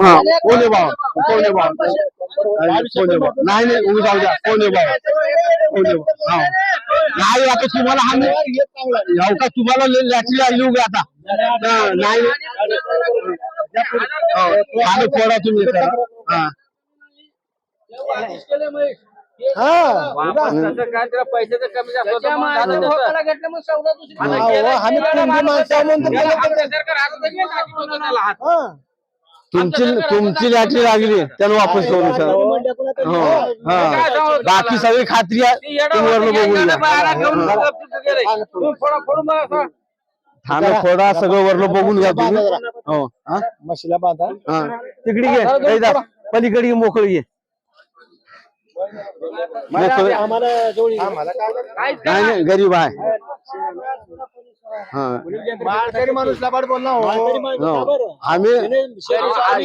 हा कोण कोण कोण नाही नाही उभी जाऊ द्या कोण भाऊ कोण भाऊ हा. नाही आता तुम्हाला हा याव का तुम्हाला लॅटरी लागली उभी आता हा, नाही हो, आणि फोडा तुम्ही. हा पैशाचं कमी जास्त तुमची तुमची लॅटरी लागली त्यानं वापस करू सर. हो हा. बाकी सगळी खात्री आहे तुम्ही बघून घ्या. थांबा फोडा सगळं वरलं बघून घ्या तुम्ही. हो बांधा. तिकडे घे. पलीकडे मोकळी घे. मोकळी आम्हाला जोडी आम्हाला काहीच नाही नाही गरीब आहे हा माळकरी माणूस लबाड बोलला हो हो. आम्ही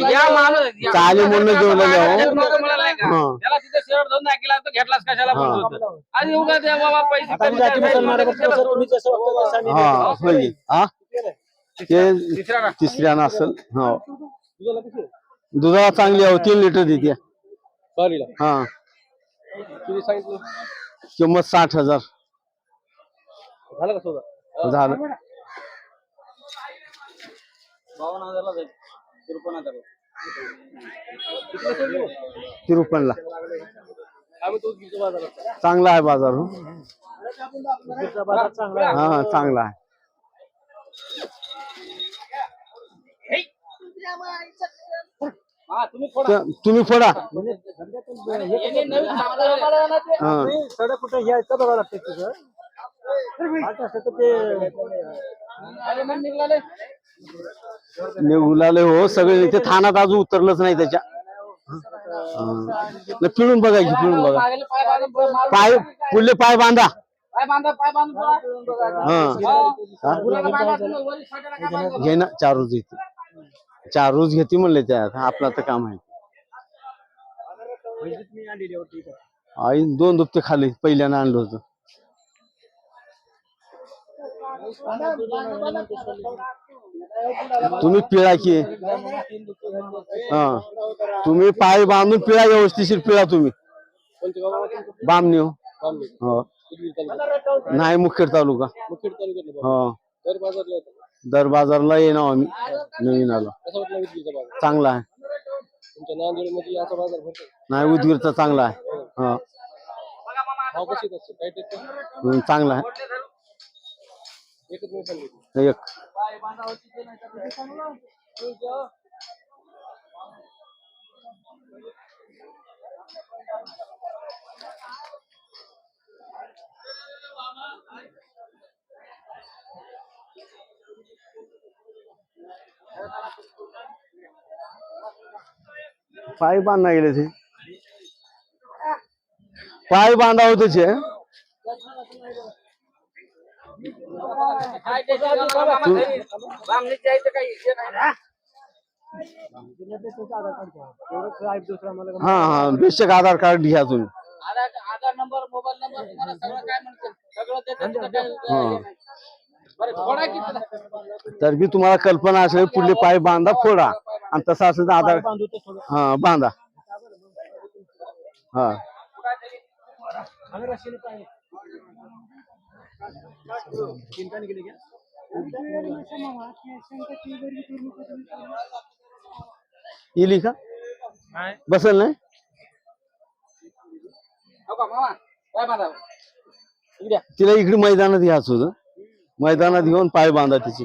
या माणूस या- चाले म्हणून जेवलं त्याला जाऊ नव्हतं म्हणायला नाही का? हा. त्याला तिथे शेवट धंदा केला तर घेतलास कशाला हा. म्हणत होतं. आणि उगा ते बाबा पैसे आता कमी जाती द्यायचे, मुसलमान त्याला बघतो सोडून. तुम्ही जसं वागता तसं आम्ही हा वागतो. होय हा ते तिसऱ्याला. तिसऱ्यानं असेल हो दुधाला चांगली आहे तीन लिटर देते. हा किती सांगितलं? किंमत साठ हजार. झालं का सौदा झालं. बावन्न हजारला जाईल. तिरुपन्न हजारला. तिरुपनला आम्ही तो गिरचा बाजारात? चांगला आहे बाजार हो. हा हा चांगला आहे. हा, तुम्ही फोडा. हा सडक कुठे हे ऐकतं बघावं लागते तुझं आठ असं तर ते निघाले. निघुलाले हो सगळे इथे थानात अजून उतरलंच नाही त्याच्या हा. नाही, पिळून बघायची पिळून बघा पाय बांधून पाय पुढले पाय बांधा पाय हा हा. घे ना चार रोज घेते चार रोज घेते म्हणले त्यात आपलं तर काम आहे आई दोन दुपते खाली पहिल्यानं आणलं होतं. तुम्ही पिळा की. हा, तुम्ही पाय बांधून पिळा व्यवस्थिशीर पिळा तुम्ही. बामणी हो. हो? नाही, मुखेड तालुका. हो. दर बाजारला येणार आम्ही. नवीन आलो. चांगला आहे. तुमच्या नांदेडमध्ये असा बाजार भरतो नाही उदगीरचा चांगला आहे. हा. भाव कसे येत असते काय हम्म, चांगला आहे. एकच मी सांगितलं एक. पाय बांधा गेले ते पाय बांधा होते हा हा बेशक आधार कार्ड घ्या तुम्ही. आधार नंबर मोबाईल नंबर तुम्हाला सगळं काय सगळं तर मी तुम्हाला कल्पना असेल पुढले पाय बांधा फोडा. आणि तसं असेल तर आधार बांधू तर थोडं. हा बांधा. हा. चिंता का? इली का बसल नाही? हो का मामा? काय बांधा. तिला इकडे मैदानात घ्यायचं होतं मैदानात घेऊन पाय बांधा तिची.